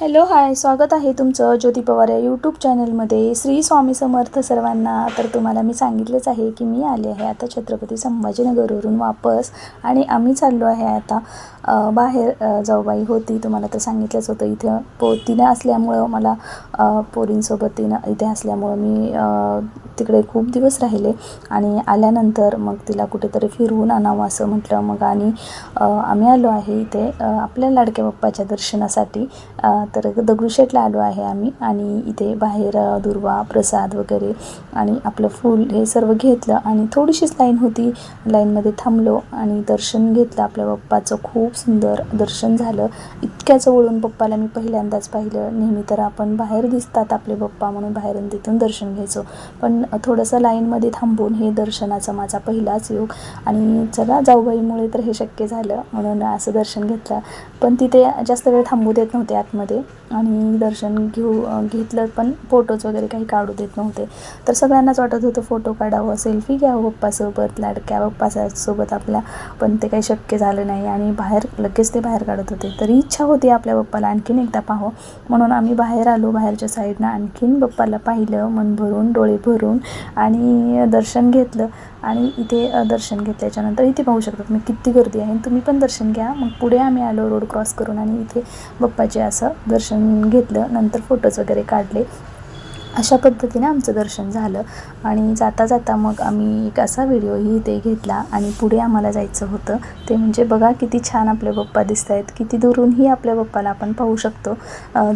Hello hi स्वागत आहे तुमचं ज्योती पवार या यूट्यूब चॅनलमध्ये श्री स्वामी समर्थ सर्वांना तर तुम्हाला मी सांगितलंच आहे की मी आले आहे आता छत्रपती संभाजीनगरवरून वापस आणि आम्ही चाललो आहे आता बाहेर जाऊबाई होती. तुम्हाला तर सांगितलंच होतं इथं पो तिनं असल्यामुळं मला पोरींसोबत तिनं इथे असल्यामुळं मी तिकडे खूप दिवस राहिले आणि आल्यानंतर मग तिला कुठेतरी फिरवून आणावं असं म्हटलं. मग आणि आम्ही आलो आहे इथे आपल्या लाडक्या बाप्पाच्या दर्शनासाठी. तर दगडूशेठला आलो आहे आम्ही आणि इथे बाहेर दुर्वा प्रसाद वगैरे आणि आपलं फूल हे सर्व घेतलं आणि थोडीशीच लाईन होती. लाईनमध्ये थांबलो आणि दर्शन घेतलं. आपल्या बाप्पाचं खूप सुंदर दर्शन झालं. इतक्या जवळून बाप्पाला मी पहिल्यांदाच पाहिलं. नेहमी तर आपण बाहेर दिसतात आपले बाप्पा म्हणून बाहेरून तिथून दर्शन घ्यायचो. पण थोडंसं लाईनमध्ये थांबून हे दर्शनाचा माझा पहिलाच योग. आणि चला जाऊबाईमुळे तर हे शक्य झालं म्हणून असं दर्शन घेतलं. पण तिथे जास्त वेळ थांबू देत नव्हते आतमध्ये. आणि दर्शन घेऊ घेतलं पण फोटोज वगैरे काही काढू देत नव्हते. तर सगळ्यांनाच वाटत होतं फोटो काढावं सेल्फी घ्यावं पप्पासोबत लाडक्या पप्पासोबत आपल्या. पण ते काही शक्य झालं नाही आणि बाहेर लगेच ते बाहेर काढत होते. तरी इच्छा होती आपल्या पप्पाला आणखीन एकदा पाहो म्हणून आम्ही बाहेर आलो बाहेरच्या साईडनं आणखीन पप्पाला पाहिलं मन भरून डोळे भरून आणि दर्शन घेतलं. आणि इथे दर्शन घेतल्याच्यानंतर इथे पाहू शकतात मी किती गर्दी आहे. तुम्ही पण दर्शन घ्या. मग पुढे आम्ही आलो रोड क्रॉस करून आणि इथे बप्पाचे असं दर्शन घेतलं नंतर फोटोज वगैरे काढले. अशा पद्धतीने आमचं दर्शन झालं. आणि जाता जाता मग आम्ही एक असा व्हिडिओही इथे घेतला आणि पुढे आम्हाला जायचं होतं. ते म्हणजे बघा किती छान आपले बाप्पा दिसत आहेत किती दुरूनही आपल्या बाप्पाला आपण पाहू शकतो.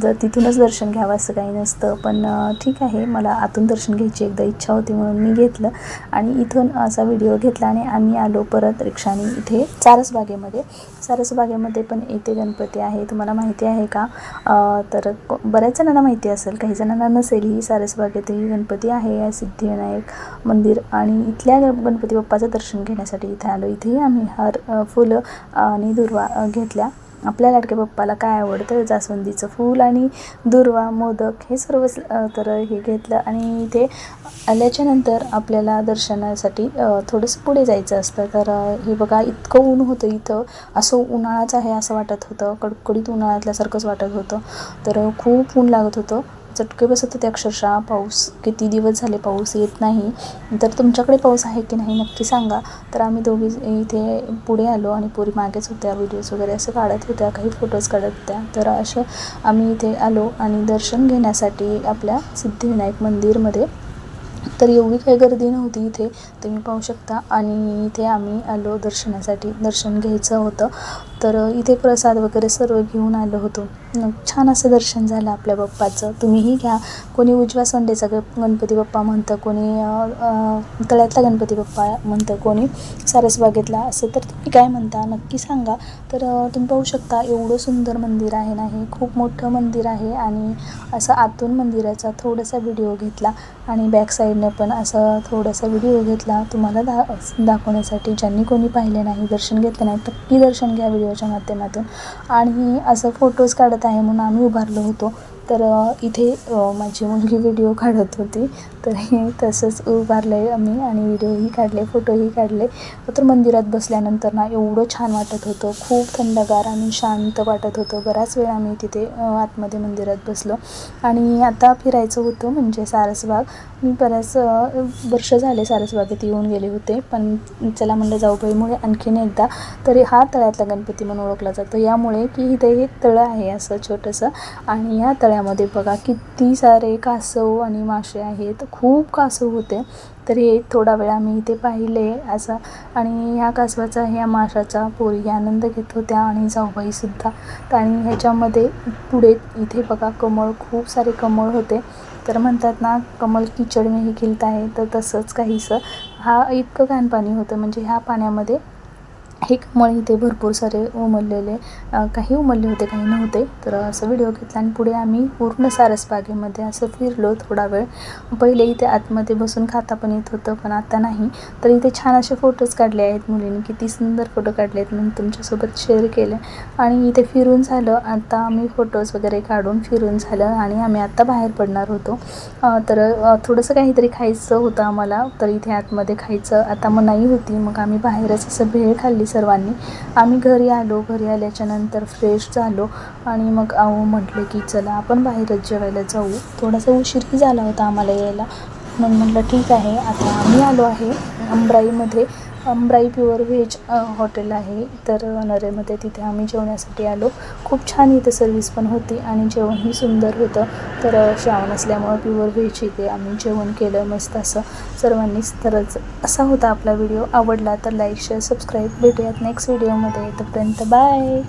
जर तिथूनच दर्शन घ्यावं असं काही नसतं. पण ठीक आहे. मला आतून दर्शन घ्यायची एकदा इच्छा होती म्हणून मी घेतलं. आणि इथून असा व्हिडिओ घेतला आणि आम्ही आलो परत रिक्षाने इथे चारसबागेमध्ये सारसबागेमध्ये पण येथे गणपती आहे. तुम्हाला माहिती आहे का? तर बऱ्याच जणांना माहिती असेल. काही जणांना नसेल ही सारसबागेतही गणपती आहे. या सिद्धिविनायक मंदिर आणि इथल्या ग- गणपती बाप्पाचं दर्शन घेण्यासाठी इथे आलो. इथेही आम्ही हार फुलं आणि दुर्वा घेतल्या. आपल्या लाडक्या बाप्पाला काय आवडतं? जास्वंदीचं फूल आणि दुर्वा मोदक हे सर्व तर हे घेतलं आणि इथे आल्याच्यानंतर आपल्याला दर्शनासाठी थोडंसं पुढे जायचं असतं. तर हे बघा इतकं ऊन होतं इथं. असं उन्हाळाच आहे असं वाटत होतं. कडकडीत उन्हाळ्यातल्यासारखंच वाटत होतं. तर खूप ऊन लागत होतं. चटके बसत होते अक्षरशः. पाऊस किती दिवस झाले पाऊस येत नाही. तर तुमच्याकडे पाऊस आहे की नाही नक्की सांगा. तर आम्ही दोघी इथे पुढे आलो आणि पुरी मागेच होत्या. व्हिडिओज वगैरे असं काढत होत्या काही फोटोज काढत होत्या. तर असं आम्ही इथे आलो आणि दर्शन घेण्यासाठी आपल्या सिद्धिविनायक मंदिरमध्ये. तर एवढी काही गर्दी नव्हती इथे तुम्ही पाहू शकता. आणि इथे आम्ही आलो दर्शनासाठी. दर्शन घ्यायचं होतं. तर इथे प्रसाद वगैरे सर्व घेऊन आलो होतो. छान असं दर्शन झालं आपल्या बाप्पाचं. तुम्हीही घ्या. कोणी उजव्या सोंडेचा ग गणपती बाप्पा म्हणतं कोणी तळ्यातला गणपती बाप्पा म्हणतं कोणी सारसबागेतला असं तर तुम्ही काय म्हणता? नक्की सांगा. तर तुम्ही पाहू शकता एवढं सुंदर मंदिर आहे ना हे. खूप मोठं मंदिर आहे आणि असं आतून मंदिराचा थोडासा व्हिडिओ घेतला आणि बॅक साईडने पण असं थोडासा व्हिडिओ घेतला. तुम्हाला दा दाखवण्यासाठी ज्यांनी कोणी पाहिले नाही दर्शन घेतलं नाही नक्की दर्शन घ्या व्हिडिओ व्हिडिओच्या माध्यमातून. आणि असं फोटोज काढत आहे म्हणून आम्ही उभारलो होतो. तर इथे माझी मुलगी व्हिडिओ काढत होती. तर हे तसंच उभारले आम्ही आणि व्हिडिओही काढले फोटोही काढले. तर मंदिरात बसल्यानंतर ना एवढं छान वाटत होतं. खूप थंडगार आणि शांत वाटत होतं. बराच वेळ आम्ही तिथे आतमध्ये मंदिरात बसलो. आणि आता फिरायचं होतं म्हणजे सारसबाग मी बऱ्याच वर्ष झाले सारसबागेत येऊन गेले होते. पण चला म्हणलं जाऊबाईमुळे आणखीन एकदा तरी हा तळ्यातला गणपती म्हणून ओळखला जातो. यामुळे की इथे हे तळं आहे असं छोटंसं. आणि या तळ तळ्यामध्ये बघा किती सारे कासव आणि मासे आहेत. खूप कासव होते. तर हे थोडा वेळ आम्ही इथे पाहिले असं आणि ह्या कासवाचा ह्या माशाचा पोरी आनंद घेत होत्या आणि जाऊबाईसुद्धा तर आणि ह्याच्यामध्ये पुढे इथे बघा कमळ खूप सारे कमळ होते. तर म्हणतात ना कमल किचड में ही आहे तर तसंच काहीसं. हा इतकं घाण पाणी होतं. म्हणजे ह्या पाण्यामध्ये हे कमळ इथे भरपूर सारे उमललेले काही उमलले होते काही नव्हते. तर असं व्हिडिओ घेतला आणि पुढे आम्ही पूर्ण सारसबागेमध्ये असं फिरलो थोडा वेळ. पहिले इथे आतमध्ये बसून खाता पण येत होतं पण आता नाही. तर इथे छान असे फोटोज काढले आहेत मुलींनी किती सुंदर फोटो काढले आहेत म्हणून तुमच्यासोबत शेअर केले. आणि इथे फिरून झालं आता आम्ही फोटोज वगैरे काढून फिरून झालं आणि आम्ही आत्ता बाहेर पडणार होतो. तर थोडंसं काहीतरी खायचं होतं आम्हाला तर इथे आतमध्ये खायचं आता मनाई होती. मग आम्ही बाहेरच असं भेळ खाल्ली सर्वांनी. आम्ही घरी आलो घरी आल्याच्यानंतर फ्रेश झालो आणि मग अहो म्हटलं की चला आपण बाहेरच जेवायला जाऊ. थोडासा उशीरही झाला होता आम्हाला यायला. म्हणून म्हटलं ठीक आहे आता आम्ही आलो आहे अंबराईमध्ये अंबराई प्युअर व्हेज हॉटेल आहे. तर नरेमध्ये तिथे आम्ही जेवण्यासाठी आलो. खूप छान इथं सर्विस पण होती आणि जेवणही सुंदर होतं. तर श्रावण असल्यामुळं प्युअर व्हेज इथे आम्ही जेवण केलं मस्त असं. सर्वांनीच तरच असा होता आपला व्हिडिओ. आवडला तर लाईक शेअर सबस्क्राईब भेटूयात नेक्स्ट व्हिडिओमध्ये तोपर्यंत बाय